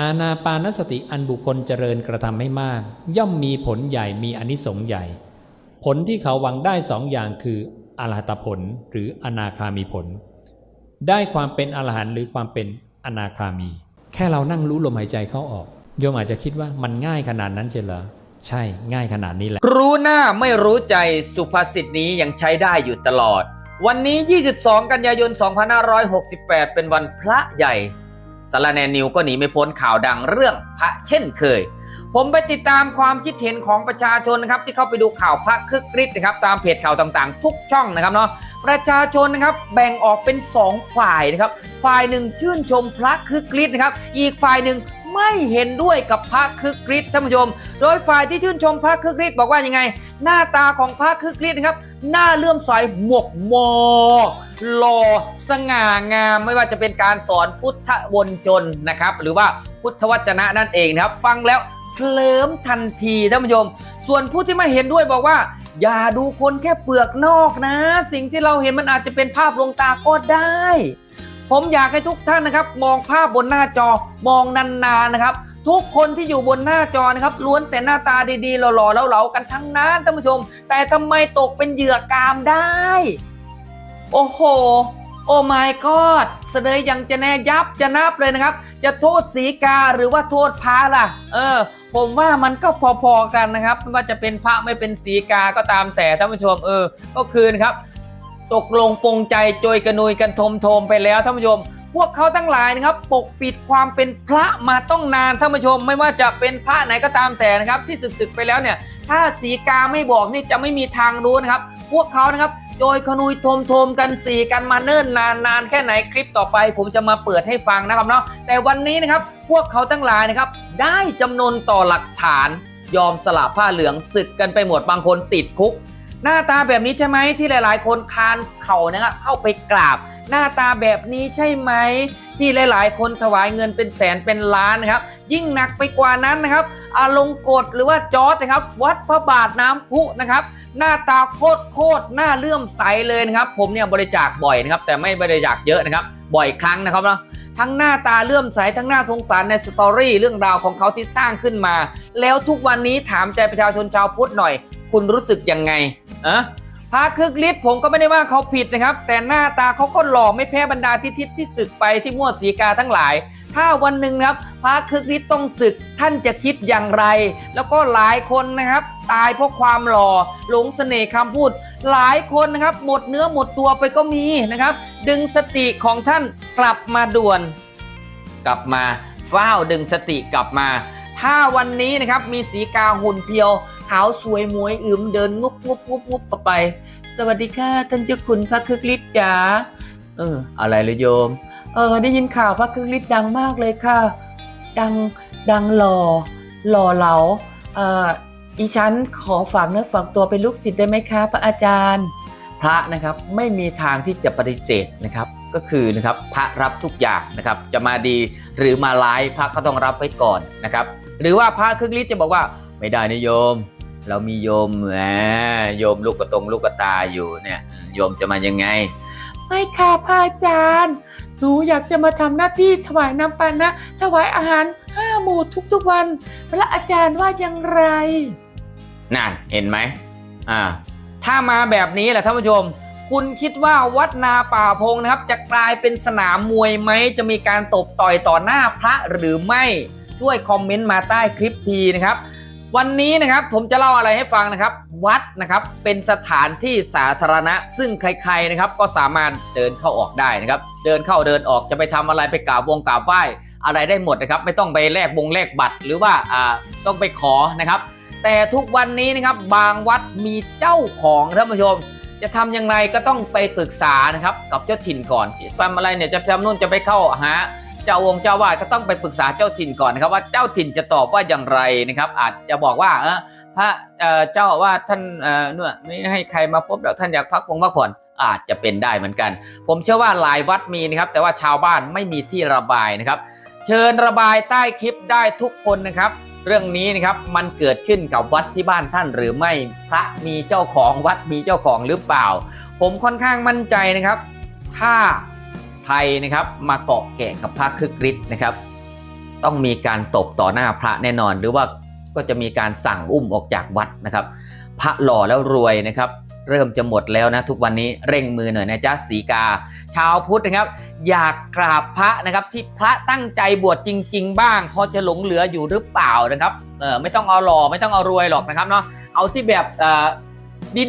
อาณาปานสติอันบุคคลเจริญกระทำให้มาก ย่อมมีผลใหญ่มีอนิสงส์ใหญ่ ผลที่เขาหวังได้สองอย่างคืออรหัตผลหรืออนาคามีผล ได้ความเป็นอรหันต์หรือความเป็นอนาคามี แค่เรานั่งรู้ลมหายใจเข้าออก โยมอาจจะคิดว่ามันง่ายขนาดนั้นเชียวเหรอใช่ง่ายขนาดนี้แหละ รู้หน้าไม่รู้ใจสุภาษิตนี้ยังใช้ได้อยู่ตลอด วันนี้ 22 กันยายน 2568 เป็นวันพระใหญ่ สารแนนิวก็หนีไม่พ้นข่าวดังเรื่องพระเช่นเคย ผมไปติดตามความคิดเห็นของประชาชนนะครับที่เข้าไปดูข่าวพระคึกฤทธิ์นะครับตามเพจข่าวต่างๆ ทุกช่องนะครับเนาะประชาชนนะครับแบ่งออกเป็น 2 ฝ่ายนะครับฝ่ายหนึ่งชื่นชมพระคึกฤทธิ์นะครับอีกฝ่ายหนึ่ง ไม่เห็นด้วยกับพระคึกฤทธิ์ท่านผู้ชม โดยฝ่ายที่ชื่นชมพระคึกฤทธิ์บอกว่ายังไง หน้าตาของพระคึกฤทธิ์นะครับหน้าเลื่อมใสหมกมอกหล่อสง่างามไม่ว่าจะเป็นการสอนพุทธวนจนนะครับ หรือว่าพุทธวจนะนั่นเองนะครับ ฟังแล้วเคลิ้มทันทีท่านผู้ชม ส่วนผู้ที่ไม่เห็นด้วยบอกว่า อย่าดูคนแค่เปลือกนอกนะ สิ่งที่เราเห็นมันอาจจะเป็นภาพลวงตาก็ได้ ผมอยากให้ทุกท่านนะครับ มองภาพบนหน้าจอมองนานๆนะครับ ทุกคนที่อยู่บนหน้าจอนะครับล้วนแต่หน้าตาดีๆหล่อๆเหลาๆกันทั้งนั้นท่านผู้ชม แต่ทำไมตกเป็นเหยื่อกามได้ โอ้โหโอ้ my god เสดยยังจะแน่ยับจะนับเลยนะครับ จะโทษสีกาหรือว่าโทษพระล่ะ เออ ผมว่ามันก็พอๆกันนะครับไม่ว่าจะเป็นพระไม่เป็นสีกาก็ตามแต่ท่านผู้ชมเออ ก็คือนะครับ ตกลงปงใจโจยกระนุยกันทมโทมไปแล้วท่านผู้ชม พวกเขาทั้งหลายนะครับ ปกปิดความเป็นพระมาต้องนานท่านผู้ชม ไม่ว่าจะเป็นพระไหนก็ตามแต่นะครับ ที่ศึกๆไปแล้วเนี่ย ถ้าสีกาไม่บอกนี่จะไม่มีทางรู้นะครับ พวกเขานะครับโดยขนุยทมโทมกันสีกันมาเนิ่นนานนานแค่ไหนคลิปต่อไป ผมจะมาเปิดให้ฟังนะครับเนาะแต่วันนี้นะครับพวกเขาทั้งหลายนะครับ ได้จำนวนต่อหลักฐานยอมสละผ้าเหลืองศึกกันไปหมดบางคนติดคุก หน้าตาแบบนี้ใช่ไหมที่หลาย ๆ คนคานเข่านะครับเข้าไปกราบ หน้าตาแบบนี้ใช่ไหมที่หลาย ๆ คนถวายเงินเป็นแสนเป็นล้านนะครับ ยิ่งหนักไปกว่านั้นนะครับอาลงกฎหรือว่าจอร์ดนะครับ วัดพระบาทน้ำพุนะครับ หน้าตาโคตรโคตรหน้าเลื่อมใสเลยนะครับ ผมเนี่ยบริจาคบ่อยนะครับ แต่ไม่บริจาคเยอะนะครับ บ่อยครั้งนะครับเนาะทั้งหน้าตาเลื่อมใสทั้งหน้าสงสารในสตอรี่เรื่องราวของเขาที่สร้างขึ้นมา แล้วทุกวันนี้ถามใจประชาชนชาวพุทธหน่อย คุณรู้สึกยังไง อะพระคึกฤทธิ์ผมก็ไม่ได้ว่าเขาผิดนะครับ แต่หน้าตาเขาก็หล่อไม่แพ้บรรดาทิทิศที่ศึกไปที่มั่วสีกาทั้งหลาย ถ้าวันหนึ่งนะครับพระคึกฤทธิ์ต้องศึกท่านจะคิดอย่างไร แล้วก็หลายคนนะครับ ตายเพราะความหล่อหลงเสน่ห์คำพูด หลายคนนะครับ หมดเนื้อหมดตัวไปก็มีนะครับ ดึงสติของท่านกลับมาด่วน กลับมาเฝ้าดึงสติกลับมา ถ้าวันนี้นะครับมีสีกาหุ่นเพียว ขาวสวยมวยอึมเดินงุบงุบงุบงุบไป สวัสดีค่ะท่านเจ้าคุณพระคึกฤทธิ์จ๋าเออ อะไรเลยโยม เออ ได้ยินข่าวพระคึกฤทธิ์ดังมากเลยค่ะ ดังดังหล่อหล่อเหลาเอ่ออีฉันขอฝากเนื้อฝากตัวเป็นลูกศิษย์ได้ไหมคะ พระอาจารย์ พระนะครับไม่มีทางที่จะปฏิเสธนะครับ ก็คือนะครับพระรับทุกอย่างนะครับ จะมาดีหรือมาร้ายพระก็ต้องรับไว้ก่อนนะครับ หรือว่าพระครึ่งฤทธิ์จะบอกว่าไม่ได้นะโยม เรามีโยมแหมโยมลูกกระตรงลูกกระตาอยู่เนี่ยโยมจะมายังไง ไม่ค่ะพระอาจารย์ หนูอยากจะมาทำหน้าที่ถวายน้ำปานะถวายอาหารห้าหมู่ทุกๆวันพระอาจารย์ว่าอย่างไรนั่นเห็นไหมอ่าถ้ามาแบบนี้แหละท่านผู้ชม คุณคิดว่าวัดนาป่าพงนะครับ จะกลายเป็นสนามมวยไหมจะมีการตบต่อยต่อหน้าพระหรือไม่ช่วยคอมเมนต์มาใต้คลิปทีนะครับ วันนี้นะครับผมจะเล่าอะไรให้ฟังนะครับ วัดนะครับเป็นสถานที่สาธารณะ ซึ่งใครๆนะครับก็สามารถเดินเข้าออกได้นะครับ เดินเข้าเดินออกจะไปทำอะไรไปกราบวงกราบไหว้อะไรได้หมดนะครับ ไม่ต้องไปแลกบงแลกบัตร หรือว่าอ่าต้องไปขอนะครับ แต่ทุกวันนี้นะครับบางวัดมีเจ้าของท่านผู้ชม จะทำอย่างไรก็ต้องไปปรึกษานะครับกับเจ้าถิ่นก่อนทำอะไรเนี่ยจะทำนู่นจะไปเข้าหา เจ้าวงเจ้าวาดก็ต้องไปปรึกษาเจ้าถิ่นก่อนนะครับ ว่าเจ้าถิ่นจะตอบว่าอย่างไรนะครับ อาจจะบอกว่าเออพระเจ้าว่าท่านเออนี่ไม่ให้ใครมาพบเดี๋ยวท่านอยากพักผ่อนพักผ่อนอาจจะเป็นได้เหมือนกัน ผมเชื่อว่าหลายวัดมีนะครับ แต่ว่าชาวบ้านไม่มีที่ระบายนะครับ เชิญระบายใต้คลิปได้ทุกคนนะครับ เรื่องนี้นะครับมันเกิดขึ้นกับวัดที่บ้านท่านหรือไม่พระมีเจ้าของวัดมีเจ้าของหรือเปล่า ผมค่อนข้างมั่นใจนะครับ ถ้า ใครนะครับ มาเกาะแกะกับพระคึกฤทธิ์นะครับ ต้องมีการตบต่อหน้าพระแน่นอน หรือว่าก็จะมีการสั่งอุ้มออกจากวัดนะครับ พระหล่อแล้วรวยนะครับ เริ่มจะหมดแล้วนะทุกวันนี้เร่งมือหน่อยนะจ๊ะสีกา ชาวพุทธนะครับ อยากกราบพระนะครับ ที่พระตั้งใจบวชจริง ๆ บ้าง พอจะหลงเหลืออยู่หรือเปล่านะครับเออไม่ต้องเอาหล่อไม่ต้องเอารวยหรอกนะครับเนาะเอาที่แบบเออ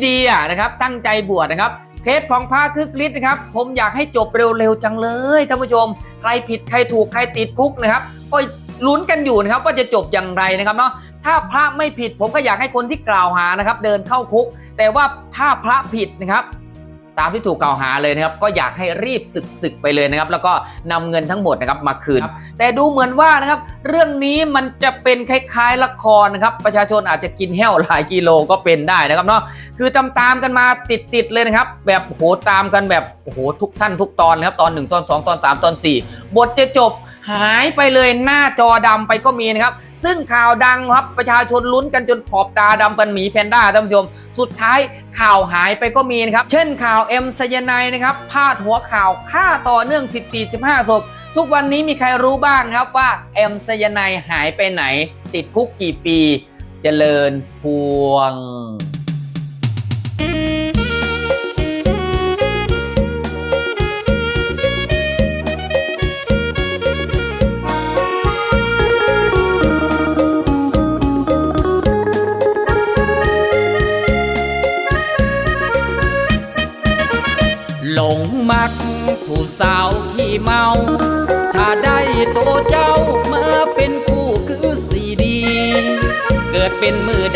ดีๆอะนะครับตั้งใจบวชนะครับ เคสของพระคึกฤทธิ์นะครับ ผมอยากให้จบเร็วๆจังเลยท่านผู้ชม ใครผิดใครถูกใครติดคุกนะครับก็ลุ้นกันอยู่นะครับว่าจะจบอย่างไรนะครับเนาะถ้าพระไม่ผิดผมก็อยากให้คนที่กล่าวหานะครับ เดินเข้าคุก แต่ว่าถ้าพระผิดนะครับ ตามที่ถูกกล่าวหาเลยนะครับก็อยากให้รีบศึกศึกไปเลยนะครับแล้วก็นำเงินทั้งหมดนะครับมาคืน แต่ดูเหมือนว่านะครับเรื่องนี้มันจะเป็นคล้ายๆละครนะครับประชาชนอาจจะกินแห้วหลายกิโลก็เป็นได้นะครับเนาะคือตามตามๆกันมาติดๆเลยนะครับแบบโอ้โหตามกันแบบโอ้โหทุกท่านทุกตอนนะครับตอน 1 ตอน 2 ตอน 3 ตอน 4 บทจะจบ หายไปเลยหน้าจอดำไปก็มีนะครับ ซึ่งข่าวดังครับประชาชนลุ้นกันจนขอบตาดำเป็นหมีแพนด้าท่านผู้ชม สุดท้ายข่าวหายไปก็มีนะครับ เช่นข่าวเอ็มไซยานด์นะครับพาดหัวข่าวฆ่าต่อเนื่อง 14-15ศพทุกวันนี้มีใครรู้บ้างครับว่าเอ็มไซยานด์หายไปไหน ติดคุกกี่ปีเจริญพวง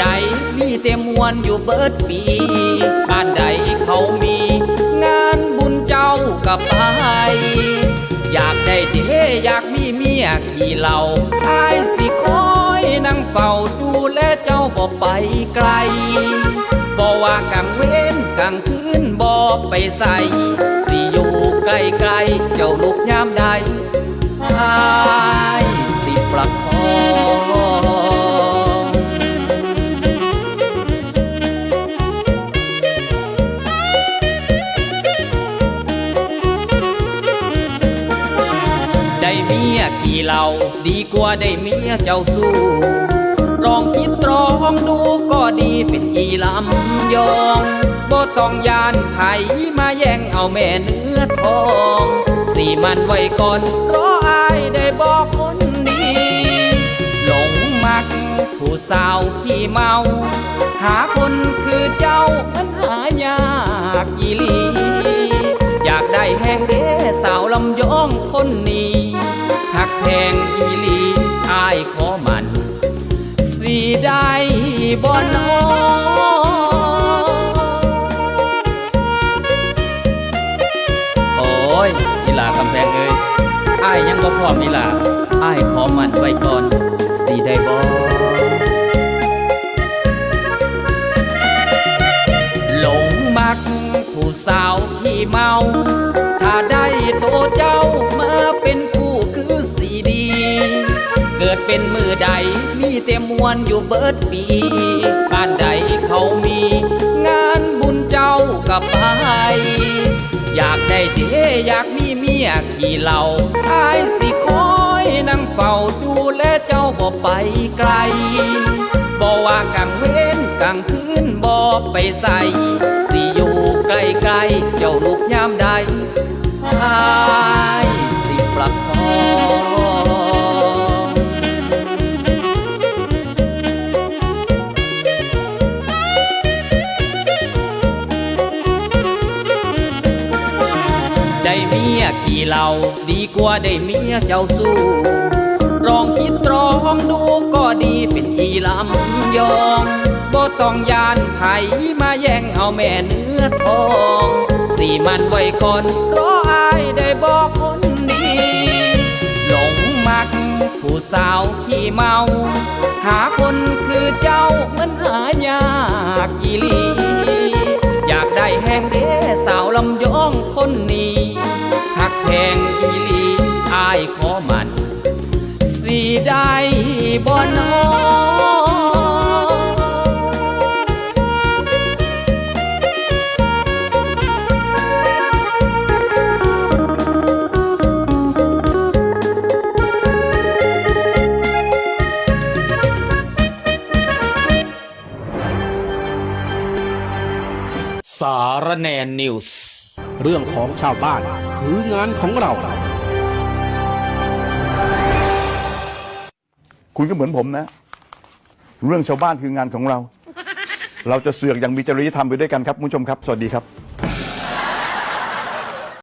ใดมีเต็มมวนอยู่เบิดปี บ้านใดเขามี งานบุญเจ้ากับไป อยากได้เดอยากมีเมียขี่เหล่าอายสิคอยนั่งเฝ้าดูแลเจ้าบ่ไปไกลบ่ว่ากลางเว้นกลางคืนบ่ไปใส่สิอยู่ไกลไกลๆเจ้าลุกยามใดอา ดีกว่าได้เมียเจ้าสู้ลองคิดตรองดูก็ดีเป็นอีลำยองบ่ต้องยานไผมาแย่งเอาแม่เนื้อทอง สีมันไว้ก่อนรออายได้บอกคนดีหลงมักผู้สาวขี้เมา หาค บ่นอโอ้ยอีหลากำแพงเอ้ยอายยังบ่พร้อมอีหลาอายขอมันไว้ก่อนสีได้บ่หลงมักผู้สาวที่เมา มวนอยู่เบิดปี บ้านใดเขามี งานบุญเจ้ากับไป อยากได้เดอยากมีเมียขี่เหล่าอายสิคอยนั่งเฝ้าดูและเจ้าบ่ไปไกลบ่ว่ากลางเว้นกลางคืนบ่ไปใส่สิอยู่ไกลๆเจ้าลูกยามใดอายสิประคอง ได้เมียขี่เหล่าดีกว่าได้เมียเจ้าสู้ลองคิดตรองดูก็ดีเป็นอีลำยองบ่ต้องยานไผมาแย่งเอาแม่เนื้อทอง สีมันไว้ก่อนรออายได้บอกคนดี หลงมักผู้สาวขี้เมา สารแนนิวส์เรื่องของชาวบ้านคืองานของเรา คุณก็เหมือนผมนะ เรื่องชาวบ้านคืองานของเรา เราจะเสือกอย่างมีจริยธรรมไปด้วยกันครับคุณผู้ชมครับ สวัสดีครับ